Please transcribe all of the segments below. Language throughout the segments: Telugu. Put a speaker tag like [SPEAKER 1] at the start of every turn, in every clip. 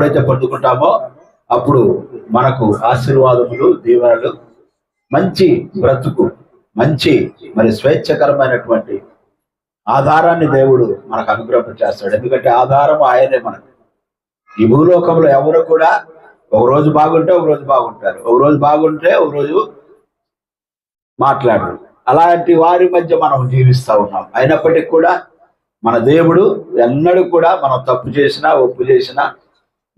[SPEAKER 1] ఎప్పుడైతే పొందుకుంటామో అప్పుడు మనకు ఆశీర్వాదములు దీవెనలు మంచి బ్రతుకు మంచి మరి స్వేచ్ఛకరమైనటువంటి ఆధారాన్ని దేవుడు మనకు అనుగ్రహం చేస్తాడు. ఎందుకంటే ఆధారం ఆయనే మనకు. ఈ భూలోకంలో ఎవరు కూడా ఒక రోజు బాగుంటే ఒక రోజు బాగుంటారు. ఒక రోజు బాగుంటే ఒక రోజు మాట్లాడరు. అలాంటి వారి మధ్య మనం జీవిస్తూ ఉన్నాం. అయినప్పటికీ కూడా మన దేవుడు ఎన్నడూ కూడా మనం తప్పు చేసినా ఒప్పు చేసినా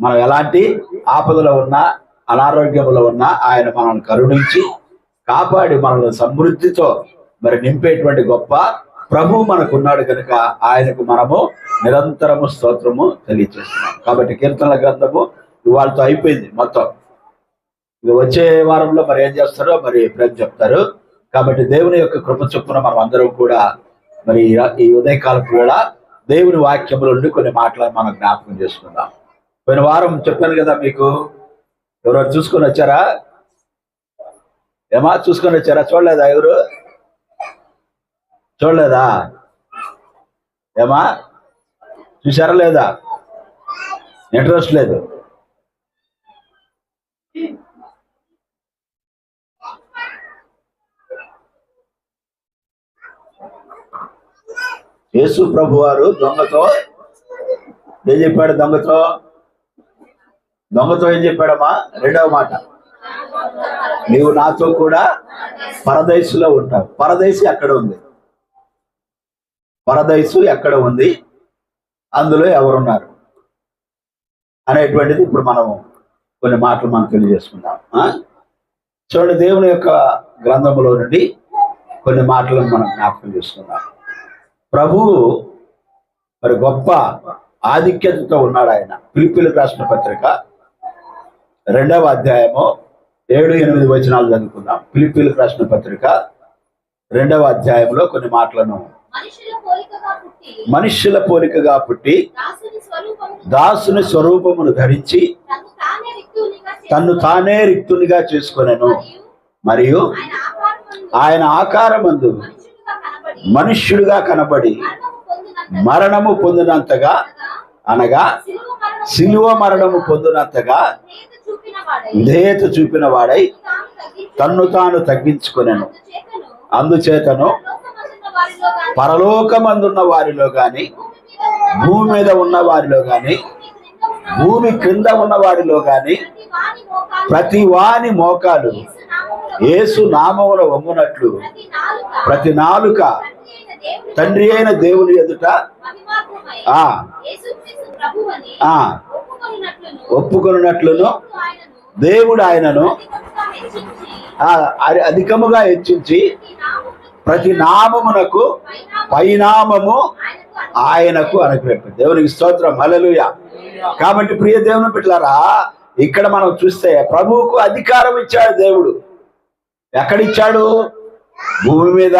[SPEAKER 1] మనం ఎలాంటి ఆపదలో ఉన్నా అనారోగ్యంలో ఉన్నా ఆయన మనల్ని కరుణించి కాపాడి మనల్ని సమృద్ధితో మరి నింపేటువంటి గొప్ప ప్రభు మనకు ఉన్నాడు కనుక ఆయనకు మనము నిరంతరము స్తోత్రము తెలియజేస్తున్నాం కాబట్టి కీర్తనల గ్రంథము ఇవాళతో అయిపోయింది మొత్తం. ఇక వచ్చే వారంలో మరి ఏం చేస్తారో మరి ప్రేమ చెప్తారు. కాబట్టి దేవుని యొక్క కృప చొప్పున మనం అందరం కూడా మరి ఈ ఉదయకాలపు వేళ దేవుని వాక్యముల నుండి కొన్ని మాటలు మనం జ్ఞాపకం చేసుకుందాం. పోయిన వారం చెప్పాను కదా మీకు. ఎవరు చూసుకొని వచ్చారా? ఏమా చూసుకొని వచ్చారా? చూడలేదా ఎవరు? చూడలేదా? ఏమా? చూసారా లేదా? ఇంట్రెస్ట్ లేదు. యేసు ప్రభు వారు దొంగతో ఏం చెప్పాడు దొంగతో? దొంగతో ఏం చెప్పాడమ్మా? రెండవ మాట. నీవు నాతో కూడా పరదైసులో ఉంటావు. పరదైసు ఎక్కడ ఉంది. పరదైసు ఎక్కడ ఉంది? అందులో ఎవరున్నారు? అనేటువంటిది ఇప్పుడు మనం కొన్ని మాటలు మనం తెలియజేసుకుందాం. ఆ? చూడండి దేవుని యొక్క గ్రంథంలో నుండి కొన్ని మాటలను మనం జ్ఞాపకం చేసుకుందాం. ప్రభువు మరి గొప్ప ఆధిక్యతతో ఉన్నాడు ఆయన. పిలిపిలకు రాసిన పత్రిక రెండవ అధ్యాయము ఏడు ఎనిమిది వచనాలు చదువుకుందాం. పిలిపిలకు రాసిన పత్రిక రెండవ అధ్యాయంలో కొన్ని మాటలను. మనుష్యుల పోలికగా పుట్టి
[SPEAKER 2] దాసుని స్వరూపము
[SPEAKER 1] దాసుని స్వరూపమును ధరించి తన్ను తానే రిక్తునిగా చేసుకొనెను.
[SPEAKER 2] మరియు ఆయన ఆకారమందు
[SPEAKER 1] మనుష్యుడిగా కనబడి
[SPEAKER 2] మరణము పొందినంత
[SPEAKER 1] మరణము పొందినంతగా అనగా
[SPEAKER 2] శిలువ మరణము
[SPEAKER 1] పొందినంతగా విధేయత చూపిన వాడై తన్ను తాను తగ్గించుకునను.
[SPEAKER 2] అందుచేతను
[SPEAKER 1] పరలోకమందున్న వారిలో కానీ
[SPEAKER 2] భూమి మీద ఉన్న
[SPEAKER 1] వారిలో కానీ
[SPEAKER 2] భూమి క్రింద ఉన్న
[SPEAKER 1] వారిలో కానీ
[SPEAKER 2] ప్రతి వాని మోకాలు ఏసు నామముల
[SPEAKER 1] వమ్మునట్లు
[SPEAKER 2] ప్రతి నాలుక తండ్రి అయిన దేవుని
[SPEAKER 1] ఎదుట
[SPEAKER 2] ఒప్పుకొనున్నట్లును
[SPEAKER 1] దేవుడు ఆయనను
[SPEAKER 2] అధికముగా హెచ్చించి
[SPEAKER 1] ఆ అధికముగా ప్రతి నామమునకు పరిణామము
[SPEAKER 2] ఆయనకు
[SPEAKER 1] అనుగ్రహింపు దేవునికి స్తోత్రం. హల్లెలూయా. కాబట్టి ప్రియ దేవుని పెట్టారా ఇక్కడ మనం చూస్తే ప్రభువుకు అధికారం ఇచ్చాడు దేవుడు. ఎక్కడిచ్చాడు? భూమి మీద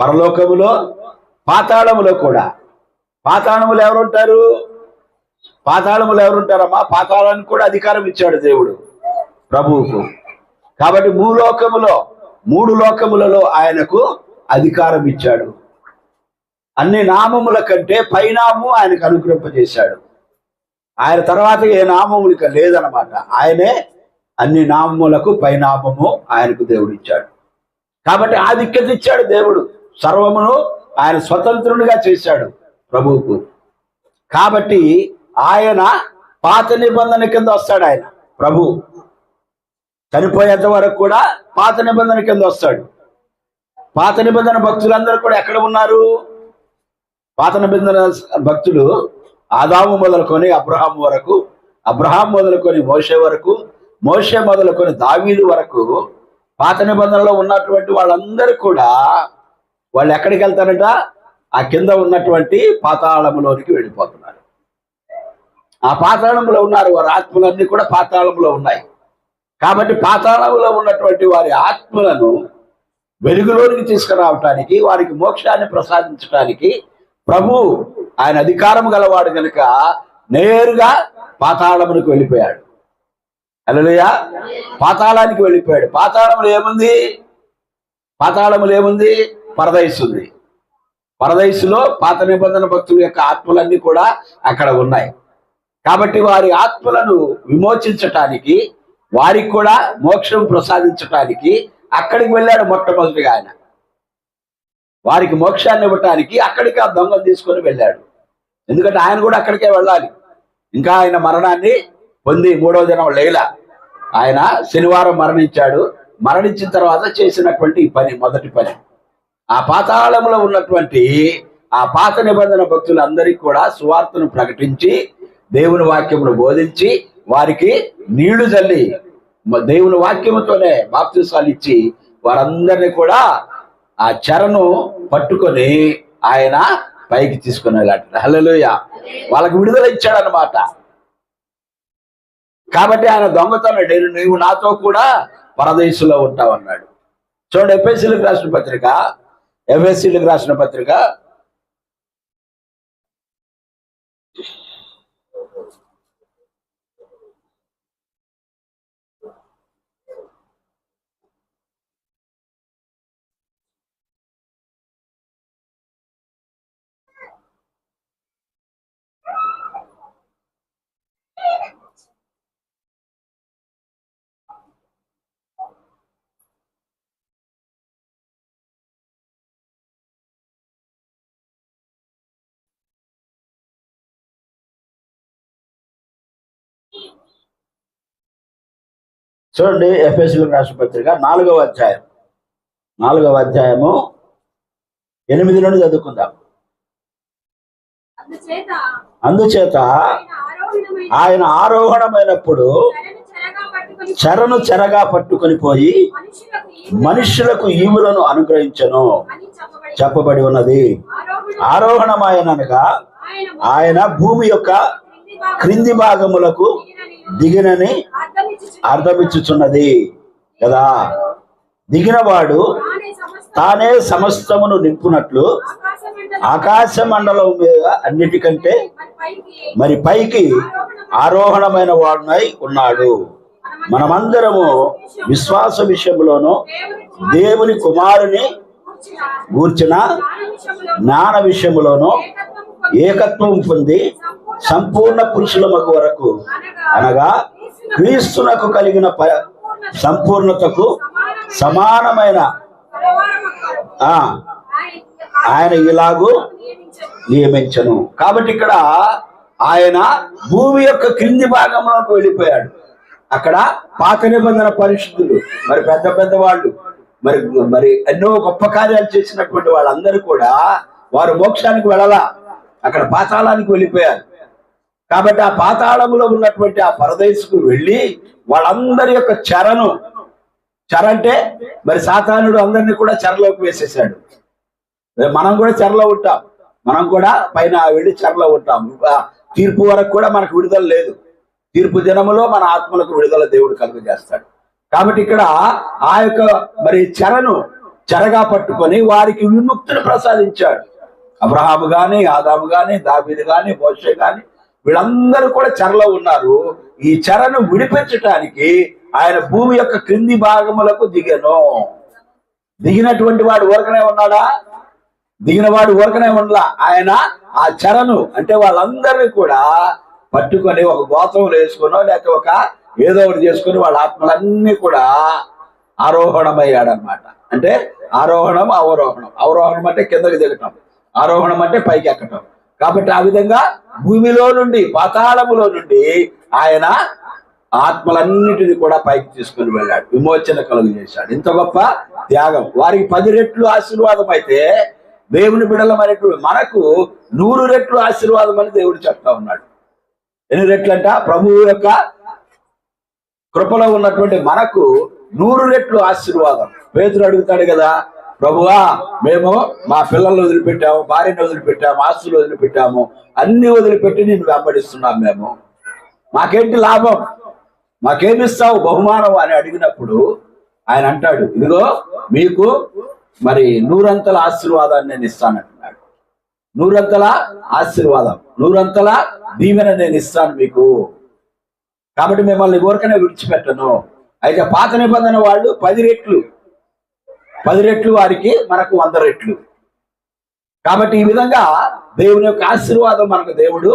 [SPEAKER 1] పరలోకములో పాతాళములో కూడా. పాతాళములు ఎవరుంటారు? పాతాళములు ఎవరుంటారమ్మా? పాతాళానికి కూడా అధికారం ఇచ్చాడు దేవుడు. ప్రభువుకు. కాబట్టి భూలోకములో మూడు లోకములలో ఆయనకు అధికారం ఇచ్చాడు. అన్ని నామముల కంటే పైనాము ఆయనకు అనుగ్రహింపజేశాడు. ఆయన తర్వాత ఏ నామములు లేదనమాట ఆయనే అన్ని నామములకు పైనామము ఆయనకు దేవుడు ఇచ్చాడు కాబట్టి ఆధిక్యత ఇచ్చాడు దేవుడు. సర్వమును ఆయన స్వతంత్రునిగా చేశాడు ప్రభువుకు. కాబట్టి ఆయన పాత నిబంధన కింద వస్తాడు ఆయన ప్రభు. చనిపోయేంత వరకు కూడా పాత నిబంధన కింద వస్తాడు. పాత నిబంధన భక్తులందరూ కూడా ఎక్కడ ఉన్నారు? పాత నిబంధన భక్తులు ఆదాము మొదలుకొని అబ్రహాం వరకు అబ్రహాం మొదలుకొని మోషే వరకు మోషే మొదలుకొని దావీదు వరకు పాత నిబంధనలో ఉన్నటువంటి వాళ్ళందరూ కూడా వాళ్ళు ఎక్కడికి వెళ్తారంట? ఆ కింద ఉన్నటువంటి పాతాళములోనికి వెళ్ళిపోతున్నారు. ఆ పాతాళంలో ఉన్నారు వారి ఆత్మలన్నీ కూడా పాతాళంలో ఉన్నాయి. కాబట్టి పాతాళంలో ఉన్నటువంటి వారి ఆత్మలను వెలుగులోనికి తీసుకురావటానికి వారికి మోక్షాన్ని ప్రసాదించడానికి ప్రభు ఆయన అధికారం గలవాడు కనుక నేరుగా పాతాళమునికి వెళ్ళిపోయాడు. అలలుయా పాతాళానికి వెళ్ళిపోయాడు. పాతాళములు ఏముంది? పాతాళములు ఏముంది? పరదైసు ఉంది పరదైసులో పాత నిబంధన భక్తుల యొక్క ఆత్మలన్నీ కూడా అక్కడ ఉన్నాయి. కాబట్టి వారి ఆత్మలను విమోచించటానికి వారికి కూడా మోక్షం ప్రసాదించటానికి అక్కడికి వెళ్ళాడు మొట్టమొదటిగా ఆయన. వారికి మోక్షాన్ని ఇవ్వటానికి అక్కడికి ఆ దొంగలు తీసుకొని వెళ్ళాడు. ఎందుకంటే ఆయన కూడా అక్కడికే వెళ్ళాలి. ఇంకా ఆయన మరణాన్ని పొంది మూడవ దినం లేల ఆయన శనివారం మరణించాడు. మరణించిన తర్వాత చేసినటువంటి పని మొదటి పని. ఆ పాతాళంలో ఉన్నటువంటి ఆ పాత నిబంధన భక్తులందరికీ కూడా సువార్తను ప్రకటించి దేవుని వాక్యమును బోధించి వారికి నీళ్ళు చల్లి దేవుని వాక్యముతోనే బాప్తిసాలు ఇచ్చి వారందరినీ కూడా ఆ చెరను పట్టుకొని ఆయన పైకి తీసుకునేలాంటి వెళ్ళాడు హల్లెలూయ. వాళ్ళకి విడుదల ఇచ్చాడనమాట కాబట్టి ఆయన దొంగతనం నేను నీవు నాతో కూడా పరదేశంలో ఉంటావు అన్నాడు చూడండి ఎఫ్ఎస్సీలకు రాసిన పత్రిక ఎఫ్ఎస్సీలకు రాసిన పత్రిక చూడండి ఎఫ్ఎస్సీలకు రాసిన పత్రిక నాలుగవ అధ్యాయం. నాలుగవ అధ్యాయము ఎనిమిది నుండి చదువుకుందాం.
[SPEAKER 2] అందుచేత ఆయన ఆరోహణమైన
[SPEAKER 1] ఆయన ఆరోహణమైనప్పుడు
[SPEAKER 2] చెరను చెరగా పట్టుకొని
[SPEAKER 1] పోయి
[SPEAKER 2] మనుషులకు
[SPEAKER 1] ఈవులను అనుగ్రహించను
[SPEAKER 2] అని చెప్పబడి
[SPEAKER 1] ఉన్నది.
[SPEAKER 2] ఆరోహణ
[SPEAKER 1] ఆరోహణమాయనగా
[SPEAKER 2] ఆయన
[SPEAKER 1] భూమి యొక్క
[SPEAKER 2] క్రింది
[SPEAKER 1] భాగములకు దిగినని అర్థమిచ్చుచున్నది కదా? దిగినవాడు
[SPEAKER 2] తానే
[SPEAKER 1] సమస్తమును నింపునట్లు ఆకాశ మండలం మీద అన్నిటికంటే
[SPEAKER 2] మరి పైకి
[SPEAKER 1] ఆరోహణమైన వాడునై ఉన్నాడు. మనమందరము విశ్వాస విషయంలోనూ
[SPEAKER 2] దేవుని
[SPEAKER 1] కుమారుని గూర్చిన
[SPEAKER 2] జ్ఞాన విషయంలోనూ
[SPEAKER 1] ఏకత్వం పొంది సంపూర్ణ పురుషుల వరకు. అనగా క్రీస్తునకు కలిగిన ప- సంపూర్ణతకు సమానమైన
[SPEAKER 2] ఆయన-
[SPEAKER 1] ఇలాగూ
[SPEAKER 2] నియమించను.
[SPEAKER 1] కాబట్టి ఇక్కడ ఆయన భూమి యొక్క క్రింది భాగంలోకి వెళ్ళిపోయాడు. అక్కడ పాత నిబంధన పరిశుద్ధులు మరి పెద్ద పెద్ద వాళ్ళు మరి మరి ఎన్నో గొప్ప కార్యాలు చేసినటువంటి వాళ్ళందరూ కూడా వారు మోక్షానికి వెళ్ళాల. అక్కడ పాతాళానికి వెళ్ళిపోయారు. కాబట్టి ఆ పాతాళంలో ఉన్నటువంటి ఆ పరదేశుకు వెళ్ళి వాళ్ళందరి యొక్క చెరను చెర అంటే మరి సాతానుడు అందరినీ కూడా చెరలోకి వేసేసాడు మనం కూడా చెరలో ఉంటాం. మనం కూడా పైన వెళ్ళి చెరలో ఉంటాం. తీర్పు వరకు కూడా మనకు విడుదల లేదు. తీర్పు దినములో మన ఆత్మలకు విడుదల దేవుడు కలుగజేస్తాడు. కాబట్టి ఇక్కడ ఆ యొక్క మరి చెరను చెరగా పట్టుకొని వారికి విముక్తిని ప్రసాదించాడు. అబ్రహాము గాని ఆదాము గాని దాబీదు గాని మోషే గాని వీళ్ళందరూ కూడా చెరలో ఉన్నారు. ఈ చెరను విడిపించటానికి ఆయన భూమి యొక్క క్రింది భాగములకు దిగను. దిగినటువంటి వాడు ఊరకనే ఉన్నాడా? దిగిన వాడు ఊరకనే ఉండలా ఆయన ఆ చెరను అంటే వాళ్ళందరినీ కూడా పట్టుకొని ఒక గోత్రంలో వేసుకునో లేక ఒక ఏదో ఒకటి చేసుకుని వాళ్ళ ఆత్మలన్నీ కూడా ఆరోహణమయ్యాడనమాట. అంటే ఆరోహణం అవరోహణం. అవరోహణం అంటే కిందకి దిగటం. ఆరోహణం అంటే పైకి ఎక్కటం. కాబట్టి ఆ విధంగా భూమిలో నుండి పాతాళములో నుండి ఆయన ఆత్మలన్నిటిని కూడా పైకి తీసుకుని వెళ్ళాడు. విమోచన కలుగు చేశాడు. ఇంత గొప్ప త్యాగం. వారికి పది రెట్లు ఆశీర్వాదం అయితే దేవుని బిడలమైనటువంటి మనకు నూరు రెట్లు ఆశీర్వాదం అని దేవుడు చెప్తా ఉన్నాడు. ఎన్ని రెట్లంట? ప్రభువు యొక్క కృపలో ఉన్నటువంటి మనకు నూరు రెట్లు ఆశీర్వాదం. పేతులు అడుగుతాడు కదా ప్రభువా మేము మా పిల్లల్ని వదిలిపెట్టాము భార్యను వదిలిపెట్టాము ఆస్తులు వదిలిపెట్టాము అన్ని వదిలిపెట్టి నేను వెంబడిస్తున్నాం మేము. మాకేంటి లాభం? మాకేమిస్తావు బహుమానం అని అడిగినప్పుడు ఆయన అంటాడు ఇదిగో మీకు మరి నూరంతల ఆశీర్వాదాన్ని నేను ఇస్తానంటున్నాడు నూరంతల ఆశీర్వాదం నూరంతల దీవెన నేను ఇస్తాను మీకు. కాబట్టి మిమ్మల్ని ఊరకనే విడిచిపెట్టను. అయితే పాత నిబంధన వాళ్ళు పది రెట్లు పది రెట్లు వారికి మనకు వంద రెట్లు. కాబట్టి ఈ విధంగా దేవుని యొక్క ఆశీర్వాదం మనకు దేవుడు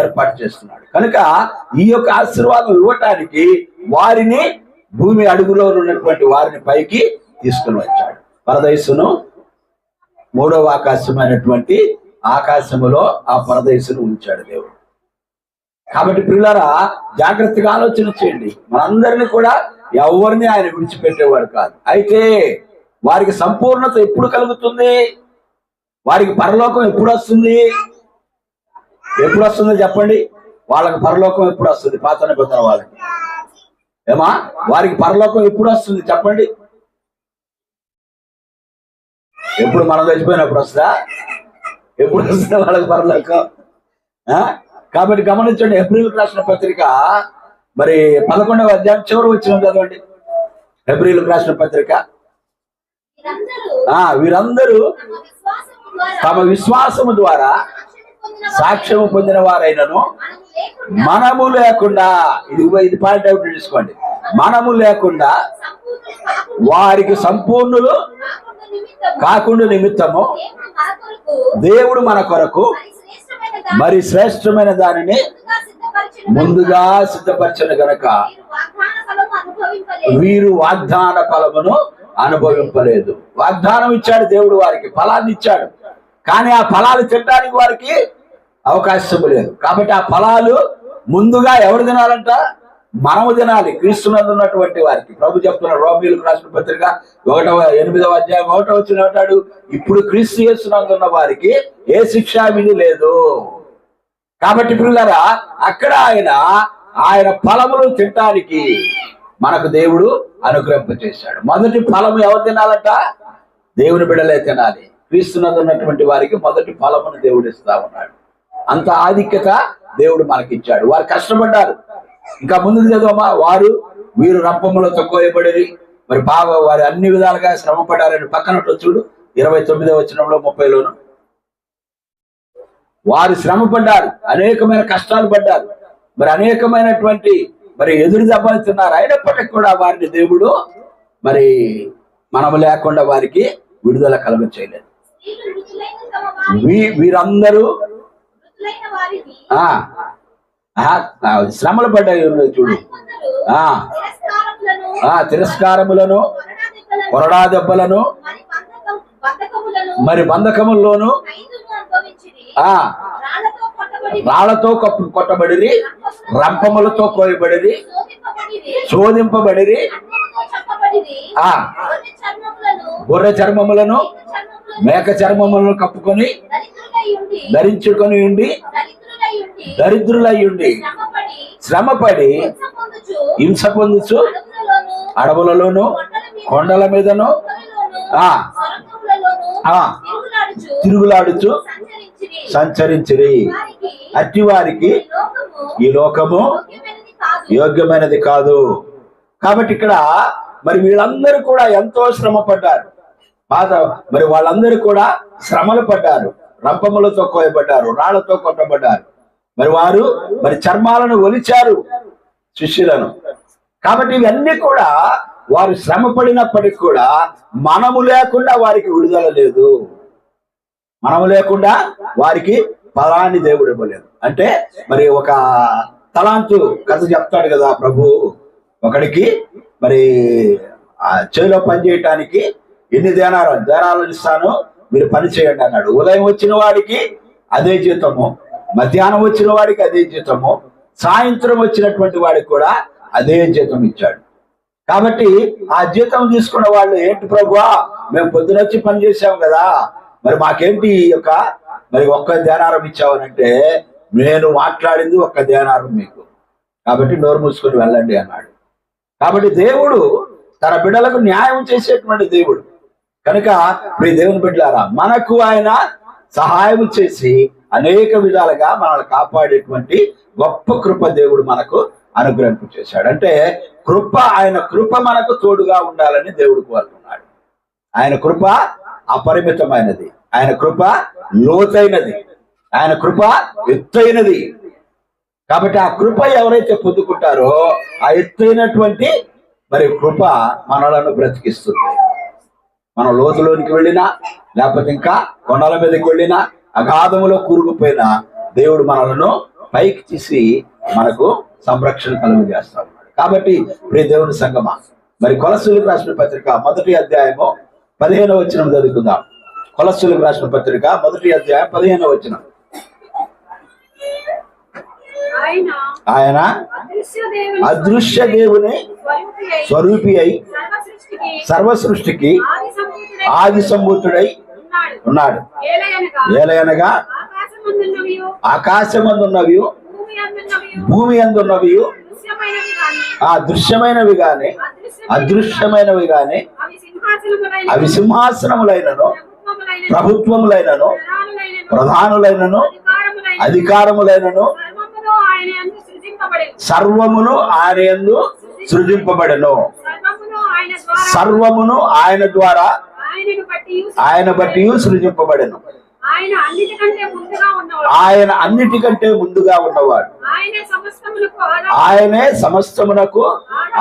[SPEAKER 1] ఏర్పాటు చేస్తున్నాడు. కనుక ఈ యొక్క ఆశీర్వాదం ఇవ్వటానికి వారిని భూమి అడుగులో ఉన్నటువంటి వారిని పైకి తీసుకుని వచ్చాడు. పరదయస్సును మూడవ ఆకాశమైనటువంటి ఆకాశములో ఆ పరదేశును ఉంచాడు దేవుడు. కాబట్టి పిల్లరా జాగ్రత్తగా ఆలోచన చేయండి. మనందరిని కూడా ఎవరిని ఆయన విడిచిపెట్టేవాడు కాదు. అయితే వారికి సంపూర్ణత ఎప్పుడు కలుగుతుంది? వారికి పరలోకం ఎప్పుడు వస్తుంది? ఎప్పుడు వస్తుందో చెప్పండి? వాళ్ళకి పరలోకం ఎప్పుడు వస్తుంది? పాత నిబంధన వాళ్ళకి. ఏమా? వారికి పరలోకం ఎప్పుడు వస్తుంది చెప్పండి? ఎప్పుడు మనం చచ్చిపోయినప్పుడు వస్తుందా? ఎప్పుడు వస్తుందా వాళ్ళకి పరలోకం? ఆ? కాబట్టి గమనించండి ఏప్రిల్కి రాసిన పత్రిక మరి పదకొండవ అధ్యాయం చివరి వచ్చిన చదవండి. ఏప్రిల్కి రాసిన పత్రిక వీరందరూ
[SPEAKER 2] తమ విశ్వాసము ద్వారా
[SPEAKER 1] సాక్ష్యము పొందిన వారైనను
[SPEAKER 2] మనము లేకుండా
[SPEAKER 1] ఇది ఇది పాయింట్ అవుట్ తీసుకోండి. మనము లేకుండా వారికి సంపూర్ణులు
[SPEAKER 2] కాకుండా నిమిత్తము దేవుడు మన కొరకు మరి శ్రేష్టమైన దాన్ని ముందుగా సిద్ధపరిచిన
[SPEAKER 1] గనక వీరు వాగ్దాన ఫలమును అనుభవింపలేదు. వాగ్దానం ఇచ్చాడు దేవుడు వారికి ఫలాన్ని ఇచ్చాడు. కానీ ఆ ఫలాలు తినడానికి వారికి అవకాశం లేదు. కాబట్టి ఆ ఫలాలు ముందుగా ఎవరు తినాలంట? మనము తినాలి. క్రీస్తునందు ఉన్నటువంటి వారికి. ప్రభు చెప్తున్న రోమిలకు రాసిన పత్రిక ఒకటవ ఎనిమిదవ అధ్యాయం ఒకటో వచ్చిన అంటాడు ఇప్పుడు క్రీస్తు చేస్తున్నందు ఉన్న వారికి ఏ శిక్ష విధి లేదు. కాబట్టి పిల్లరా అక్కడ ఆయన ఆయన ఫలములు తినటానికి మనకు దేవుడు అనుగ్రహింప చేశాడు మొదటి ఫలము ఎవరు తినాలంట? దేవుని బిడలే తినాలి. క్రీస్తునందు ఉన్నటువంటి వారికి మొదటి ఫలమును దేవుడు ఇస్తా ఉన్నాడు. అంత ఆధిక్యత దేవుడు మనకి ఇచ్చాడు వారు కష్టపడ్డారు. ఇంకా ముందు చదవమా? వారు వీరు రంపములతో కోయబడి మరి బాగా వారు అన్ని విధాలుగా శ్రమ పడ్డారని పక్కన చూడు. ఇరవై తొమ్మిదో వచ్చినంలో ముప్పైలోను. వారు శ్రమ పడ్డారు అనేకమైన కష్టాలు పడ్డారు. మరి అనేకమైనటువంటి మరి ఎదురు దెబ్బలు తిన్నారు అయినప్పటికీ కూడా వారిని దేవుడు మరి మనము లేకుండా వారికి విడుదల కలగ చేయలేదు వీరందరూ శ్రమలు పడ్డాయి చూడు. ఆ
[SPEAKER 2] తిరస్కారములను కొరడా దెబ్బలను, మరి
[SPEAKER 1] బంధకముల్లోను ఆ రాళ్ళతో కప్పు కొట్టబడిరి రంపములతో కోయబడిరి
[SPEAKER 2] శోధింపబడిరి
[SPEAKER 1] ఆ
[SPEAKER 2] గొర్రె చర్మములను మేక చర్మములను
[SPEAKER 1] కప్పుకొని ధరించుకొని ఉండి
[SPEAKER 2] దరిద్రులై ఉండి శ్రమపడి హింస పొందుచు అడవులలోను
[SPEAKER 1] కొండల మీదను ఆ
[SPEAKER 2] తిరుగులాడుచు
[SPEAKER 1] తిరుగులాడుచు
[SPEAKER 2] సంచరించిరి.
[SPEAKER 1] అట్టి వారికి
[SPEAKER 2] ఈ లోకము యోగ్యమైనది కాదు.
[SPEAKER 1] కాబట్టి ఇక్కడ మరి వీళ్ళందరూ కూడా ఎంతో శ్రమ పడ్డారు. బాధ మరి వాళ్ళందరూ కూడా శ్రమలు పడ్డారు. రంపములతో కోయబడ్డారు రాళ్ళతో కొట్టబడ్డారు. మరి వారు మరి చర్మాలను ఒలిచారు శిష్యులను. కాబట్టి ఇవన్నీ కూడా వారు శ్రమ కూడా మనము లేకుండా వారికి విడుదల లేదు. మనము లేకుండా వారికి ఫలాన్ని దేవుడు ఇవ్వలేదు. అంటే మరి ఒక తలాంతు కథ చెప్తాడు కదా ప్రభు. ఒకడికి మరి ఆ చేలో పని చేయటానికి ఎన్ని దేనాలు? దేనాలు ఇస్తాను మీరు పని చేయండి అన్నాడు. ఉదయం వచ్చిన వాడికి అదే జీతము మధ్యాహ్నం వచ్చిన వాడికి అదే జీతము సాయంత్రం వచ్చినటువంటి వాడికి కూడా అదే జీతం ఇచ్చాడు. కాబట్టి ఆ జీతం తీసుకున్న వాళ్ళు ఏంటి ప్రభువా మేము పొద్దునొచ్చి పని చేసాం కదా. మరి మాకేంటి ఈ యొక్క మరి ఒక్క ధ్యానారం ఇచ్చావనంటే నేను మాట్లాడింది ఒక్క ధ్యానారం మీకు. కాబట్టి నోరు మూసుకొని వెళ్ళండి అన్నాడు. కాబట్టి దేవుడు తన బిడ్డలకు న్యాయం చేసేటువంటి దేవుడు. కనుక ప్రియ దేవుని బిడ్డలారా మనకు ఆయన సహాయం చేసి అనేక విధాలుగా మనల్ని కాపాడేటువంటి గొప్ప కృప దేవుడు మనకు అనుగ్రహింపు చేశాడు. అంటే కృప ఆయన కృప మనకు తోడుగా ఉండాలని దేవుడు కోరుతున్నాడు. ఆయన కృప అపరిమితమైనది. ఆయన కృప లోతైనది. ఆయన కృప ఎత్తైనది. కాబట్టి ఆ కృప ఎవరైతే పొందుకుంటారో ఆ ఎత్తైనటువంటి మరి కృప మనలను బ్రతికిస్తుంది. మనం లోతులోనికి వెళ్ళినా లేకపోతే ఇంకా కొండల మీదకి వెళ్ళినా అగాధములో కూరుకుపోయినా దేవుడు మనలను పైకి తీసి మనకు సంరక్షణ కలుగు చేస్తా ఉన్నాడు కాబట్టి ప్రియ దేవుని సంగమా. మరి కొలసులకు రాసిన పత్రిక మొదటి అధ్యాయము పదిహేను వచ్చిన చదువుకుందాం. కొలసులకు రాసిన పత్రిక మొదటి అధ్యాయం పదిహేను వచ్చిన
[SPEAKER 2] ఆయన అదృశ్య దేవుని స్వరూపి అయి సర్వ సృష్టికి ఆది సంభూతుడై ఉన్నాడు. ఏలయనగా
[SPEAKER 1] ఆకాశమందున్నవి
[SPEAKER 2] భూమి
[SPEAKER 1] అందున్నవి ఆ దృశ్యమైనవి గాని
[SPEAKER 2] అదృశ్యమైనవి
[SPEAKER 1] గాని
[SPEAKER 2] అవి సింహాసనములైన
[SPEAKER 1] అవి సింహాసనములైనను
[SPEAKER 2] ప్రభుత్వములైన
[SPEAKER 1] ప్రభుత్వములైనను
[SPEAKER 2] ప్రధానులైన
[SPEAKER 1] ప్రధానులైనను
[SPEAKER 2] అధికారములైన
[SPEAKER 1] అధికారములైనను సర్వమును ఆయన యందు సృజింపబడెను.
[SPEAKER 2] సర్వమును ఆయన ద్వారా
[SPEAKER 1] ఆయన
[SPEAKER 2] బట్టి
[SPEAKER 1] సృజింపబడెను.
[SPEAKER 2] ఆయన అన్నిటికంటే ముందుగా ఉన్నవాడు.
[SPEAKER 1] ఆయన అన్నిటికంటే ముందుగా ఉన్నవాడు.
[SPEAKER 2] ఆయన సమస్తములకు ఆధార.
[SPEAKER 1] ఆయనే సమస్తమునకు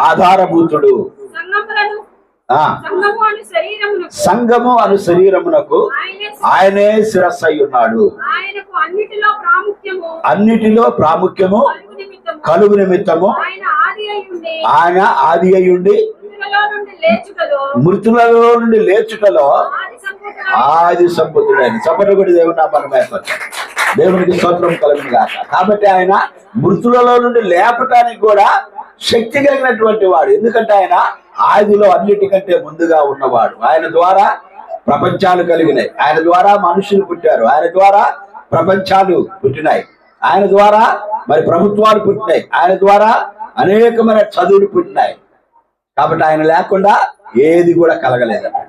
[SPEAKER 1] ఆధారభూతుడు.
[SPEAKER 2] సంగము అను శరీరమును
[SPEAKER 1] సంఘము అను శరీరమునకు
[SPEAKER 2] ఆయనే
[SPEAKER 1] శిరస్సు అయి ఉన్నాడు
[SPEAKER 2] అన్నిటిలో ప్రాముఖ్యము. కలుగు నిమిత్తము.
[SPEAKER 1] కలుగు నిమిత్తము.
[SPEAKER 2] ఆయన ఆది అయి ఉండి
[SPEAKER 1] ఆయన ఆది అయ్యుండి
[SPEAKER 2] మృతులలో నుండి లేచుటలో. ఆది సంపూర్ణ
[SPEAKER 1] ఆది సంబుద్ధుడైన చప్పటగుడి దేవుని నామాన్ని మేపరచండి. దేవునికి స్తోత్రం కలుగును గాక. కాబట్టి ఆయన మృతులలో నుండి లేపటానికి కూడా శక్తి కలిగినటువంటి వాడు. ఎందుకంటే ఆయన ఆదిలో అన్నిటికంటే ముందుగా ఉన్నవాడు. ఆయన ద్వారా ప్రపంచాలు కలిగినాయి. ఆయన ద్వారా మనుషులు పుట్టారు. ఆయన ద్వారా ప్రపంచాలు పుట్టినాయి. ఆయన ద్వారా మరి ప్రభుత్వాలు పుట్టినాయి. ఆయన ద్వారా అనేకమైన చదువులు పుట్టినాయి. కాబట్టి ఆయన లేకుండా ఏది కూడా కలగలేదన్నమాట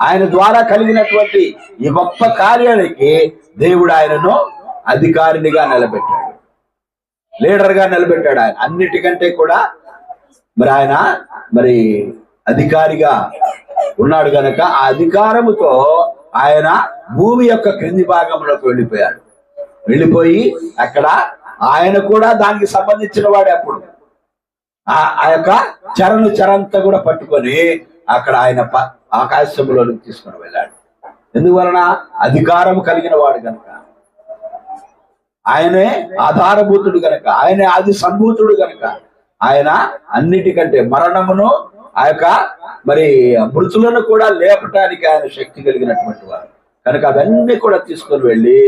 [SPEAKER 1] ఆయన ద్వారా కలిగినటువంటి ఈ గొప్ప కార్యానికి దేవుడు ఆయనను అధికారినిగా నిలబెట్టాడు. లీడర్గా నిలబెట్టాడు ఆయన. అన్నిటికంటే కూడా మరి ఆయన మరి అధికారిగా ఉన్నాడు గనక ఆ అధికారముతో ఆయన భూమి యొక్క క్రింది భాగంలోకి వెళ్ళిపోయాడు. వెళ్ళిపోయి అక్కడ ఆయన కూడా దానికి సంబంధించిన వాడే అప్పుడు ఆ ఆ యొక్క చరణు చరంతా కూడా పట్టుకొని అక్కడ ఆయన ప- తీసుకొని వెళ్ళాడు. ఎందువలన? అధికారం కలిగిన వాడు కనుక ఆయనే ఆధారభూతుడు గనక. ఆయనే ఆది సంభూతుడు గనక. ఆయన అన్నిటికంటే మరణమును ఆ యొక్క మరి మృతులను కూడా లేపటానికి ఆయన శక్తి కలిగినటువంటి వారు కనుక అవన్నీ కూడా తీసుకొని వెళ్ళి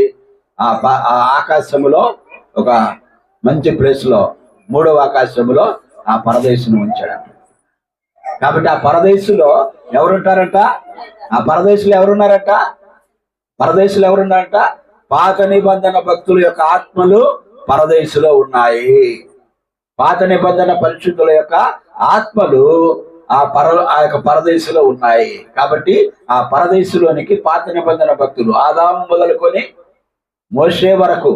[SPEAKER 1] ఆ ఆ ఆకాశములో ఒక మంచి ప్లేస్లో మూడవ ఆకాశములో ఆ పరదేశం ఉంచాడంట కాబట్టి ఆ పరదేశులో ఎవరుంటారంట? ఆ పరదేశులు ఎవరున్నారంట? పరదేశులు ఎవరున్నారంట? పాత నిబంధన భక్తుల యొక్క ఆత్మలు పరదేశులో ఉన్నాయి. పాత నిబంధన పరిశుద్ధుల యొక్క ఆత్మలు ఆ పర ఆ యొక్క పరదేశులో ఉన్నాయి. కాబట్టి ఆ పరదేశులోనికి పాత నిబంధన భక్తులు ఆదాము మొదలుకొని మోషే వరకు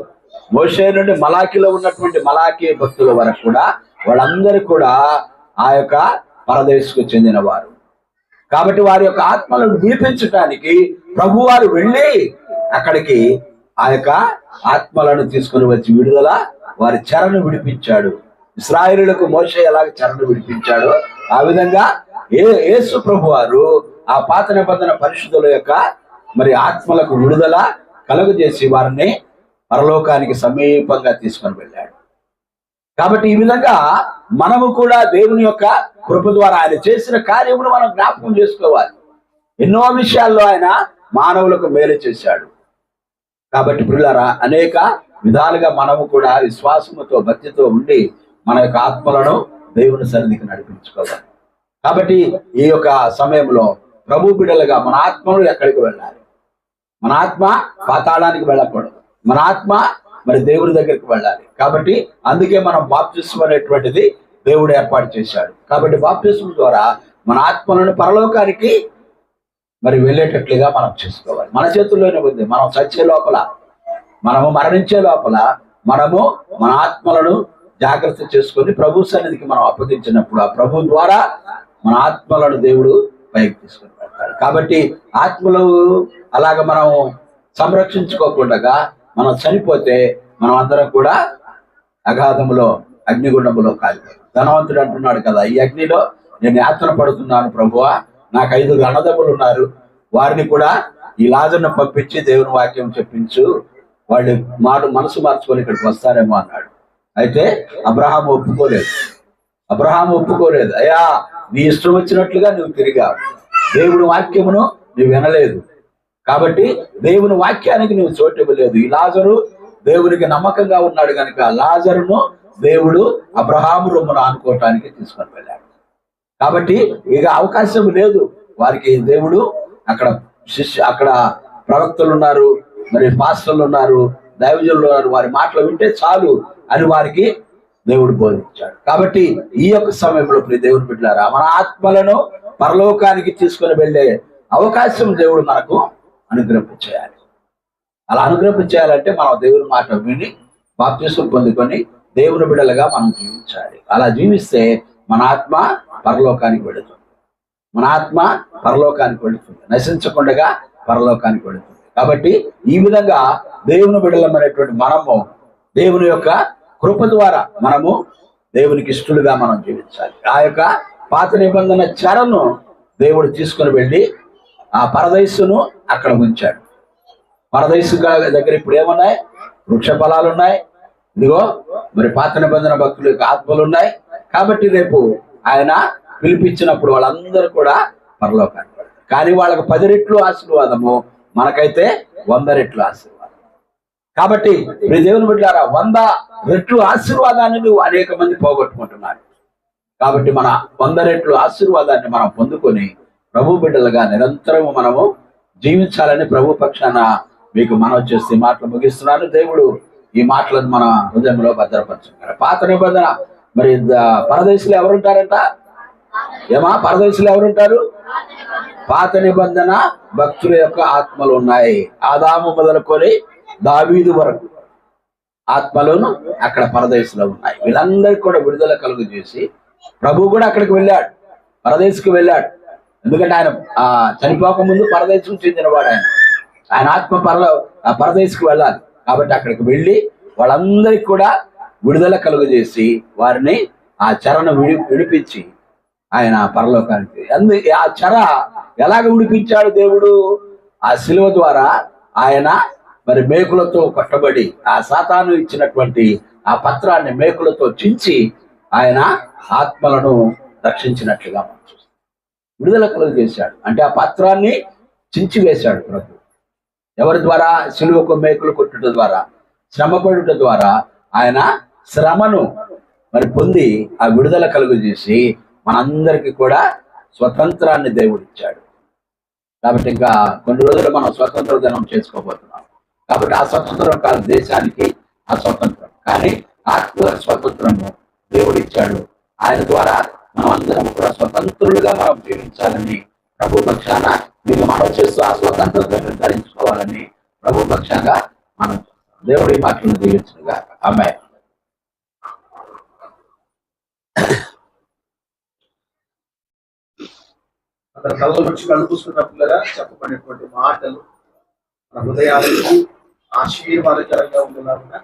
[SPEAKER 1] మోషే నుండి మలాకిలో ఉన్నటువంటి మలాఖీ భక్తుల వరకు కూడా వాళ్ళందరూ కూడా ఆ యొక్క పరదేశకు చెందినవారు. కాబట్టి వారి యొక్క ఆత్మలను విడిపించటానికి ప్రభు వారు వెళ్ళి అక్కడికి ఆ యొక్క ఆత్మలను తీసుకుని వచ్చి విడుదల వారి చెరను విడిపించాడు. ఇస్రాయిలకు మోస ఎలాగ చెరను విడిపించాడో ఆ విధంగా ఏ యేసు ప్రభు వారు ఆ పాత నిబంధన పరిశుద్ధుల యొక్క మరి ఆత్మలకు విడుదల కలుగజేసి వారిని పరలోకానికి సమీపంగా తీసుకొని వెళ్ళాడు. కాబట్టి ఈ విధంగా మనము కూడా దేవుని యొక్క కృప ద్వారా ఆయన చేసిన కార్యమును మనం జ్ఞాపకం చేసుకోవాలి. ఎన్నో విషయాల్లో ఆయన మానవులకు మేలు చేశాడు. కాబట్టి పిల్లరా అనేక విధాలుగా మనము కూడా విశ్వాసముతో భక్తితో ఉండి మన యొక్క ఆత్మలను దేవుని సన్నిధికి నడిపించుకోవాలి. కాబట్టి ఈ యొక్క సమయంలో ప్రభు బిడలుగా మన ఆత్మను ఎక్కడికి వెళ్ళాలి? మన ఆత్మ పాతాళానికి వెళ్ళకూడదు. మన ఆత్మ మరి దేవుడి దగ్గరికి వెళ్ళాలి. కాబట్టి అందుకే మనం బాప్తిస్వం అనేటువంటిది దేవుడు ఏర్పాటు చేశాడు. కాబట్టి బాప్తిస్వం ద్వారా మన ఆత్మలను పరలోకానికి మరి వెళ్ళేటట్లుగా మనం చేసుకోవాలి. మన చేతుల్లోనే ఉంది. మనం చచ్చే లోపల మనము మరణించే లోపల మనము మన ఆత్మలను జాగ్రత్త చేసుకొని ప్రభు సన్నిధికి మనం అప్పగించినప్పుడు ఆ ప్రభు ద్వారా మన ఆత్మలను దేవుడు పైకి తీసుకుని వెళ్తాడు. కాబట్టి ఆత్మలు అలాగ మనం సంరక్షించుకోకుండా మనం చనిపోతే మనం అందరం కూడా అగాధములో అగ్నిగుండములో కాలి ధనవంతుడు అంటున్నాడు కదా ఈ అగ్నిలో నేను యాత్ర పడుతున్నాను ప్రభువా. నాకు ఐదుగురు అన్నదమ్ములు ఉన్నారు. వారిని కూడా ఈ లాజర్ను పంపించి దేవుని వాక్యం చెప్పించు. వాళ్ళు మాడు మనసు మార్చుకొని ఇక్కడికి వస్తారేమో అన్నాడు. అయితే అబ్రహాం ఒప్పుకోలేదు. అబ్రహాం ఒప్పుకోలేదు. అయ్యా నీ ఇష్టం వచ్చినట్లుగా నువ్వు తిరిగావు. దేవుడి వాక్యమును నువ్వు వినలేదు. కాబట్టి దేవుని వాక్యానికి నువ్వు చోటు ఇవ్వలేదు. ఈ లాజరు దేవునికి నమ్మకంగా ఉన్నాడు కనుక లాజరును దేవుడు అబ్రహాము రొమ్మును ఆనుకోవటానికి తీసుకొని వెళ్ళాడు. కాబట్టి ఇక అవకాశం లేదు. వారికి దేవుడు అక్కడ శిష్యు అక్కడ ప్రవక్తలు ఉన్నారు మరి పాస్టర్లు ఉన్నారు దైవజనులు ఉన్నారు. వారి మాటలు వింటే చాలు అని వారికి దేవుడు బోధించాడు. కాబట్టి ఈ యొక్క సమయంలో ప్రియ దేవుడు బిడ్డారా మన ఆత్మలను పరలోకానికి తీసుకొని వెళ్ళే అవకాశం దేవుడు మనకు అనుగ్రహించేయాలి అలా అనుగ్రహించేయాలంటే మనం దేవుని మాట విని బాప్తిసం పొందుకొని దేవుని బిడ్డలుగా మనం జీవించాలి. అలా జీవిస్తే మన ఆత్మ పరలోకానికి వెళుతుంది. మన ఆత్మ పరలోకానికి వెళుతుంది. నశించకుండా పరలోకానికి వెళుతుంది. కాబట్టి ఈ విధంగా దేవుని బిడలమైనటువంటి మనము దేవుని యొక్క కృప ద్వారా మనము దేవునికి ఇష్టలుగా మనం జీవించాలి. ఆ యొక్క పాత నిబంధన చరను దేవుడు తీసుకుని వెళ్ళి ఆ పరదైసును అక్కడ ఉంచాడు. పరదైసు దగ్గర ఇప్పుడు ఏమున్నాయి? వృక్ష ఫలాలు ఉన్నాయి ఇదిగో మరి పాత నిబంధన భక్తుల యొక్క ఆత్మలు ఉన్నాయి కాబట్టి రేపు ఆయన పిలిపించినప్పుడు వాళ్ళందరూ కూడా పరలోకానికి కానీ వాళ్ళకు పది రెట్లు ఆశీర్వాదము మనకైతే వంద రెట్లు ఆశీర్వాదం. కాబట్టి మీ దేవుని బిడ్డారా వంద రెట్లు ఆశీర్వాదాన్ని నువ్వు అనేక మంది పోగొట్టుకుంటున్నారు. కాబట్టి మన వంద రెట్లు ఆశీర్వాదాన్ని మనం పొందుకొని ప్రభు బిడ్డలుగా నిరంతరము మనము జీవించాలని ప్రభు పక్షాన మీకు మనవి చేసి మాటలు ముగిస్తున్నాను. దేవుడు ఈ మాటలను మన హృదయంలో భద్రపరచుకున్నారు పాత నిబంధన మరి పరదేశులు ఎవరుంటారంట? ఏమా? పరదేశులు ఎవరుంటారు? పాత నిబంధన భక్తుల యొక్క ఆత్మలు ఉన్నాయి. ఆదాము మొదలుకొని దావీదు వరకు ఆత్మలను అక్కడ పరదేశంలో ఉన్నాయి. వీళ్ళందరికీ కూడా విడుదల కలుగు చేసి ప్రభు కూడా అక్కడికి వెళ్ళాడు. పరదేశికి వెళ్ళాడు. ఎందుకంటే ఆయన ఆ చనిపోక ముందు పరదేశం చెందినవాడు ఆయన. ఆయన ఆత్మ పరలో ఆ పరదేశకు వెళ్ళాలి. కాబట్టి అక్కడికి వెళ్ళి వాళ్ళందరికీ కూడా విడుదల కలుగజేసి వారిని ఆ చెరను విడి విడిపించి ఆయన పరలోకానికి. అందు ఆ చెర ఎలాగ విడిపించాడు దేవుడు? ఆ శిలువ ద్వారా ఆయన మరి మేకులతో కట్టబడి ఆ సాతాను ఇచ్చినటువంటి ఆ పత్రాన్ని మేకులతో చించి ఆయన ఆత్మలను రక్షించినట్లుగా విడుదల కలుగు చేశాడు. అంటే ఆ పత్రాన్ని చించి వేశాడు ప్రభు. ఎవరి ద్వారా? సిలువకు మేకులు కొట్టుట ద్వారా. శ్రమపడుట ద్వారా ఆయన శ్రమను మరి పొంది ఆ విడుదల కలుగు చేసి మనందరికీ కూడా స్వతంత్రాన్ని దేవుడిచ్చాడు. కాబట్టి ఇంకా కొన్ని రోజులు మనం స్వతంత్ర దినం చేసుకోబోతున్నాం. కాబట్టి ఆ స్వతంత్రం కాదు దేశానికి ఆ స్వతంత్రం. కానీ ఆత్మ స్వతంత్రము దేవుడిచ్చాడు. ఆయన ద్వారా మనమందరం కూడా స్వతంత్రులుగా మనం జీవించాలని ప్రభు పక్షాన మీరు మనం చేస్తూ ఆ స్వతంత్రతను నిర్ధారించుకోవాలని ప్రభు పక్షంగా మనం దేవుడి మాటలు దీవించుగా అమ్మాయి
[SPEAKER 3] అతని కళ్ళ నుంచి కళ్ళు చెప్పబడినటువంటి మాటలు మన హృదయాలకు ఆశీర్వాదకరంగా ఉండాలన్నా